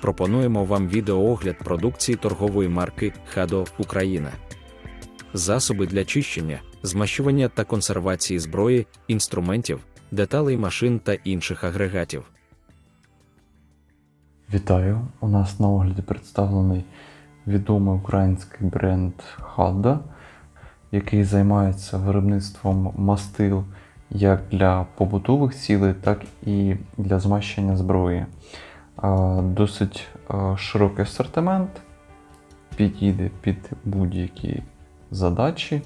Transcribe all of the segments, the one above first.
пропонуємо вам відеоогляд продукції торгової марки Хадо Україна. Засоби для чищення, змащування та консервації зброї, інструментів, деталей машин та інших агрегатів. Вітаю! У нас на огляді представлений відомий український бренд Hadda, який займається виробництвом мастил як для побутових цілей, так і для змащення зброї. Досить широкий асортимент, підійде під будь-які задачі.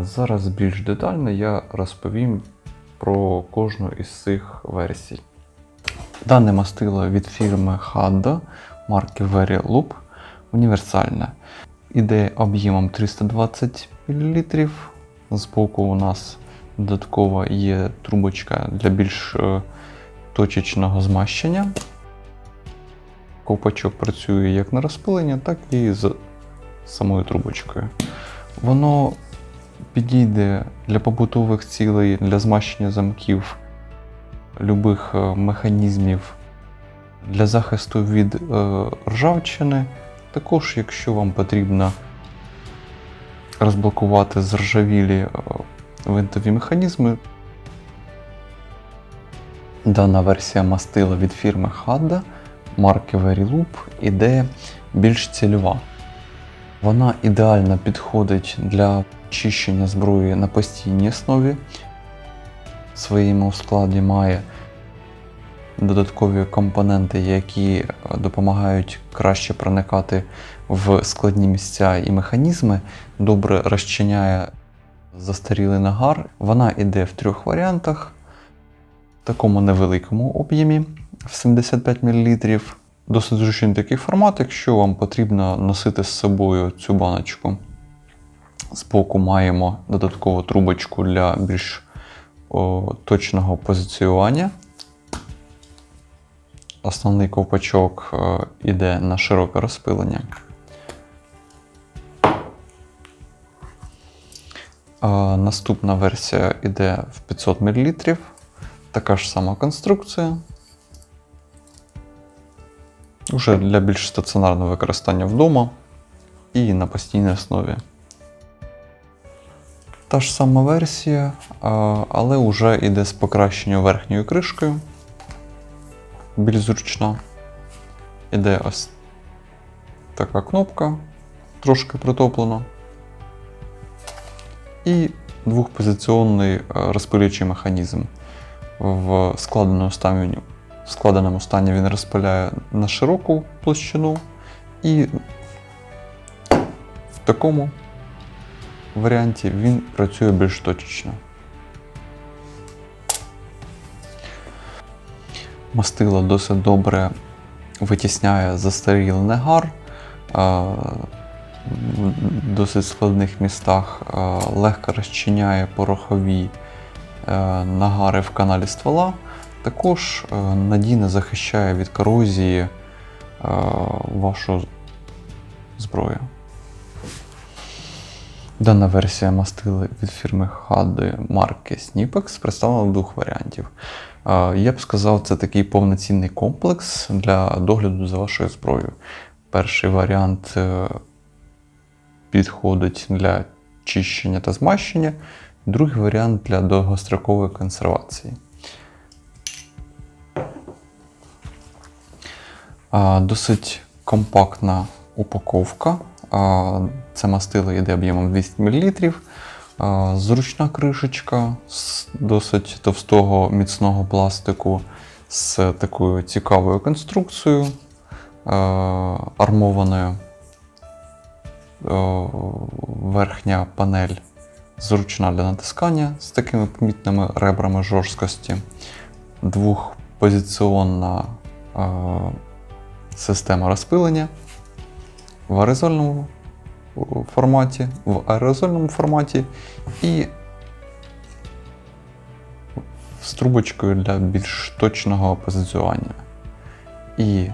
Зараз більш детально я розповім про кожну із цих версій. Дане мастило від фірми Hadda марки Very Loop універсальне. Іде об'ємом 320 мл. Збоку у нас додатково є трубочка для більш е, точечного змащення. Ковпачок працює як на розпилення, так і з самою трубочкою. Воно підійде для побутових цілей, для змащення замків любих е, механізмів для захисту від е, ржавчини. Також, якщо вам потрібно розблокувати зржавілі е, винтові механізми, дана версія мастила від фірми Hadda марки Veryloop іде більш цільова. Вона ідеально підходить для чищення зброї на постійній основі. В своєму складі має додаткові компоненти, які допомагають краще проникати в складні місця і механізми, добре розчиняє застарілий нагар. Вона йде в трьох варіантах, в такому невеликому об'ємі 75 мл. Досить зручний такий формат, якщо вам потрібно носити з собою цю баночку. Збоку маємо додаткову трубочку для більш о, точного позиціювання. Основний ковпачок е, іде на широке розпилення. Е, Наступна версія йде в 500 мл. Така ж сама конструкція. Уже для більш стаціонарного використання вдома і на постійній основі. Та ж сама версія, але вже йде з покращенням верхньою кришкою. Більш зручна. Іде ось така кнопка, трошки притоплена. І двохпозиційний е, розпилюючий механізм. В складеному стані, в складеному стані він розпиляє на широку площину, і в такому варіанті він працює більш точечно. Мастило досить добре витісняє застарілий негар. В досить складних містах легко розчиняє порохові е, нагари в каналі ствола. Також е, надійно захищає від корозії е, вашу зброю. Дана версія мастили від фірми Haddo марки Snipex представлена в двох варіантів. Е, Я б сказав, це такий повноцінний комплекс для догляду за вашою зброєю. Перший варіант підходить для чищення та змащення, другий варіант для довгострокової консервації. Досить компактна упаковка. Це мастило йде об'ємом 200 мл. Зручна кришечка з досить товстого міцного пластику з такою цікавою конструкцією, армованою. Верхня панель зручна для натискання з такими помітними ребрами жорсткості. Двохпозиціонна а, система розпилення в аерозольному форматі, в аерозольному форматі і з трубочкою для більш точного позиціювання. І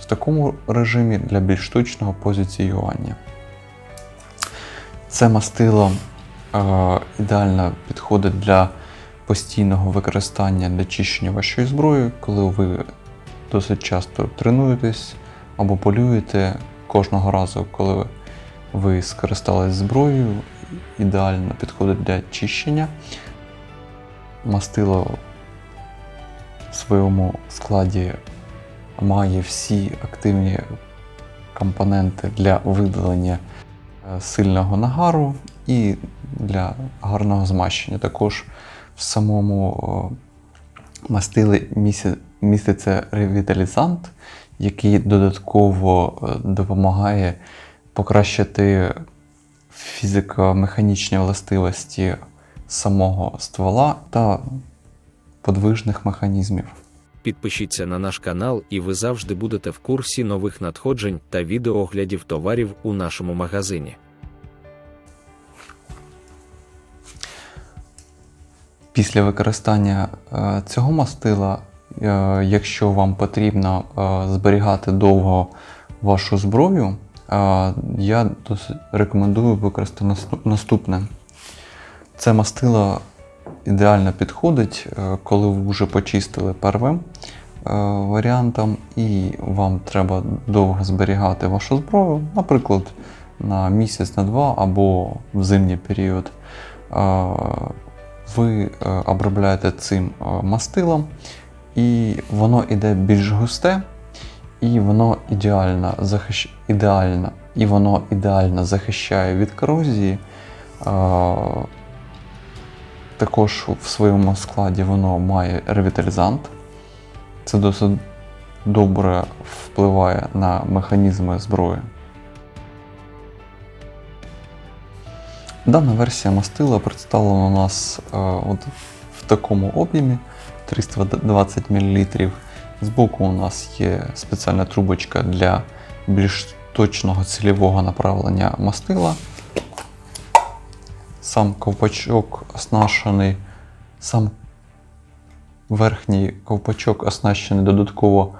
в такому режимі для більш точного позиціювання. Це мастило е, ідеально підходить для постійного використання для чищення вашої зброї, коли ви досить часто тренуєтесь або полюєте кожного разу, коли ви скористались зброєю, ідеально підходить для чищення. Мастило в своєму складі має всі активні компоненти для видалення е, сильного нагару і для гарного змащення. Також в самому місі- міститься ревіталізант, який додатково е, допомагає покращити фізико-механічні властивості самого ствола та подвижних механізмів. Підпишіться на наш канал, і ви завжди будете в курсі нових надходжень та відеооглядів товарів у нашому магазині. Після використання е, цього мастила, е, якщо вам потрібно е, зберігати довго вашу зброю, я рекомендую використати наступне. Це мастило ідеально підходить, коли ви вже почистили первим варіантом, і вам треба довго зберігати вашу зброю, наприклад, на місяць, на два або в зимній період. Ви е, обробляєте цим е, мастилом, і воно йде більш густе, і воно ідеально захищ... ідеально, і воно ідеально захищає від корозії. Е, також в своєму складі воно має ревіталізант. Це досить добре впливає на механізми зброї. Дана версія мастила представлена у нас е, от в такому об'ємі 320 мл. Збоку у нас є спеціальна трубочка для більш точного цільового направлення мастила. Сам ковпачок оснащений, сам верхній ковпачок оснащений додатково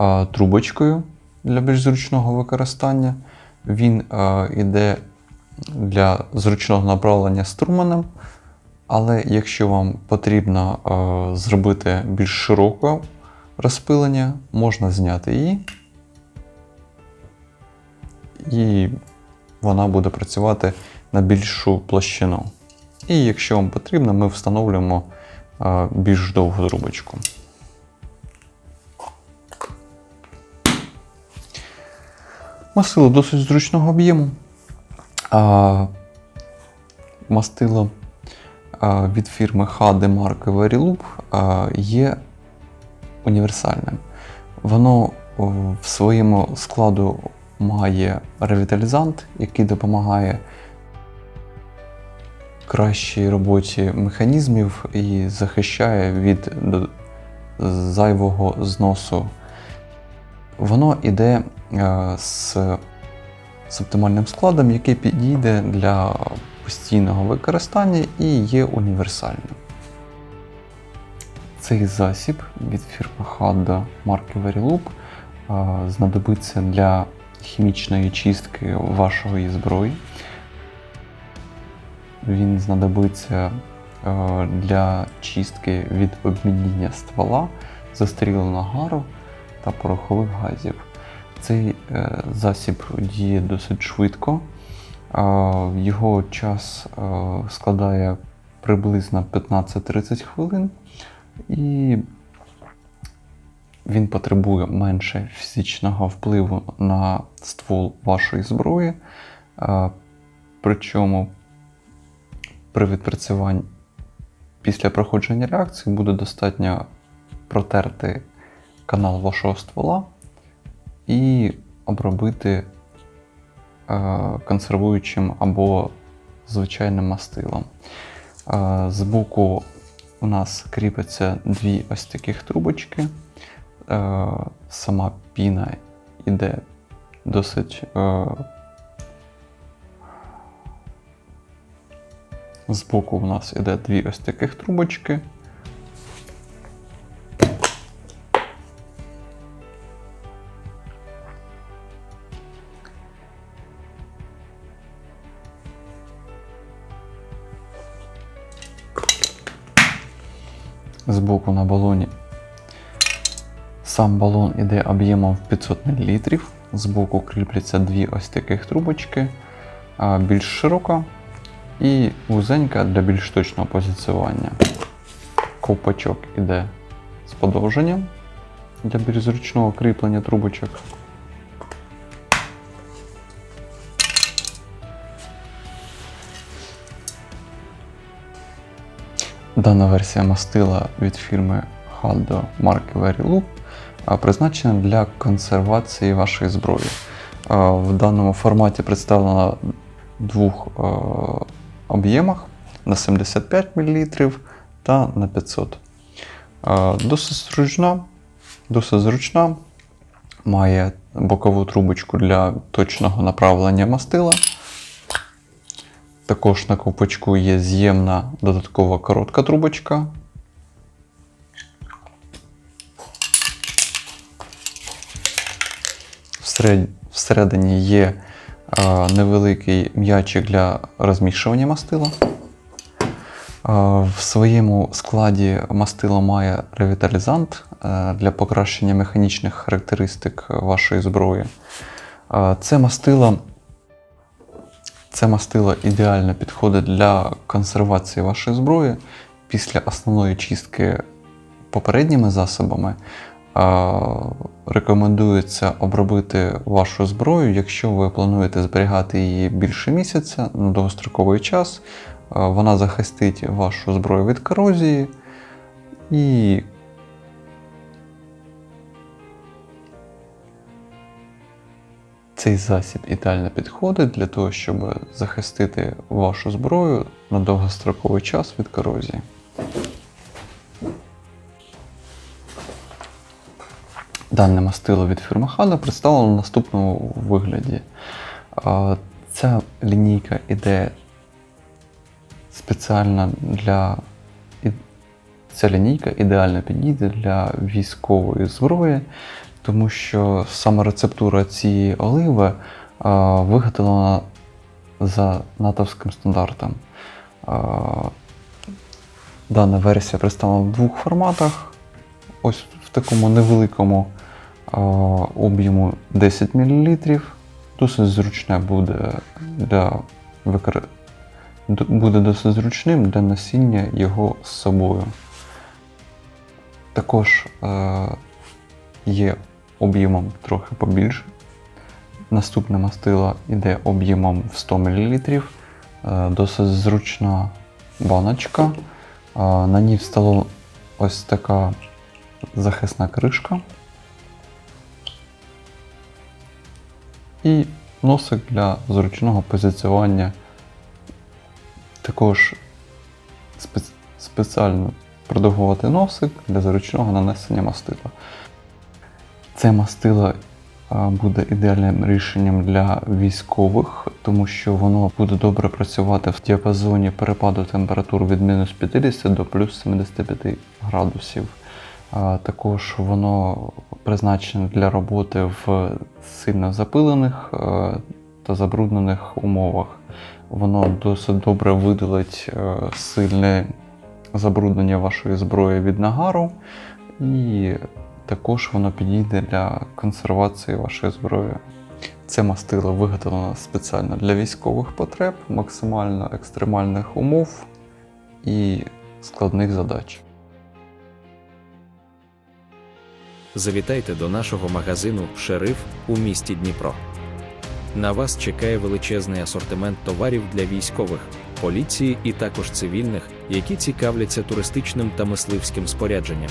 е, трубочкою для більш зручного використання. Він е, іде для зручного направлення струменем, але якщо вам потрібно е, зробити більш широке розпилення, можна зняти її. І вона буде працювати на більшу площину. І якщо вам потрібно, ми встановлюємо е, більш довгу трубочку. Масило досить зручного об'єму. А, мастило а, від фірми HD марки Veryloop а, є універсальним. Воно в своєму складу має ревіталізант, який допомагає кращій роботі механізмів і захищає від зайвого зносу. Воно йде е, з з оптимальним складом, який підійде для постійного використання і є універсальним. Цей засіб від фірми Hadda марки Veryloop е, знадобиться для хімічної чистки вашої зброї. Він знадобиться е, для чистки від обмінення ствола, застарілого гару та порохових газів. Цей е, засіб діє досить швидко. Його час е, складає приблизно 15-30 хвилин, і він потребує менше фізичного впливу на ствол вашої зброї. Е, Причому при відпрацюванні після проходження реакції буде достатньо протерти канал вашого ствола і обробити е, консервуючим або звичайним мастилом. Е, Збоку у нас кріпиться дві ось таких трубочки. Е, Сама піна йде досить. Збоку у нас іде дві ось таких трубочки. Збоку на балоні Сам балон іде об'ємом в 500 мл. Збоку кріпляться дві ось таких трубочки, більш широка і вузенька для більш точного позиціювання. Ковпачок іде з подовженням для більш зручного кріплення трубочок. Дана версія мастила від фірми Haldo марки Veryloop призначена для консервації вашої зброї. В даному форматі представлена в двох об'ємах на 75 мл та на 500 Е, Досить зручна, досить зручна, має бокову трубочку для точного направлення мастила. Також на ковпачку є з'ємна додаткова коротка трубочка. Всередині є е, невеликий м'ячик для розмішування мастила. Е, В своєму складі мастило має ревіталізант е, для покращення механічних характеристик вашої зброї. Це мастило це мастило ідеально підходить для консервації вашої зброї після основної чистки попередніми засобами. Рекомендується обробити вашу зброю, якщо ви плануєте зберігати її більше місяця на довгостроковий час. Вона захистить вашу зброю від корозії і Цей засіб ідеально підходить для того, щоб захистити вашу зброю на довгостроковий час від корозії. Дане мастило від фірми Hada представлено в наступному вигляді. Ця лінійка іде спеціально для. Ця лінійка ідеально підійде для військової зброї, тому що саме рецептура цієї оливи а, виготовлена за натовським стандартом. А, Дана версія представлена в двох форматах. Ось в такому невеликому а, об'єму 10 мл. Досить зручне буде для викор... буде досить зручним для носіння його з собою. Також е, є об'ємом трохи побільше. Наступне мастило йде об'ємом в 100 мл. Е, Досить зручна баночка. Е, На ній встала ось така захисна кришка. І носик для зручного позиціювання. Також спеціально продовгувати носик для зручного нанесення мастила. Це мастило буде ідеальним рішенням для військових, тому що воно буде добре працювати в діапазоні перепаду температур від мінус 50 до плюс 75 градусів. Також воно призначене для роботи в сильно запилених е, та забруднених умовах. Воно досить добре видалить е, сильне забруднення вашої зброї від нагару, і також воно підійде для консервації вашої зброї. Це мастило виготовлено спеціально для військових потреб, максимально екстремальних умов і складних задач. Завітайте до нашого магазину Шериф у місті Дніпро. На вас чекає величезний асортимент товарів для військових, поліції і також цивільних, які цікавляться туристичним та мисливським спорядженням.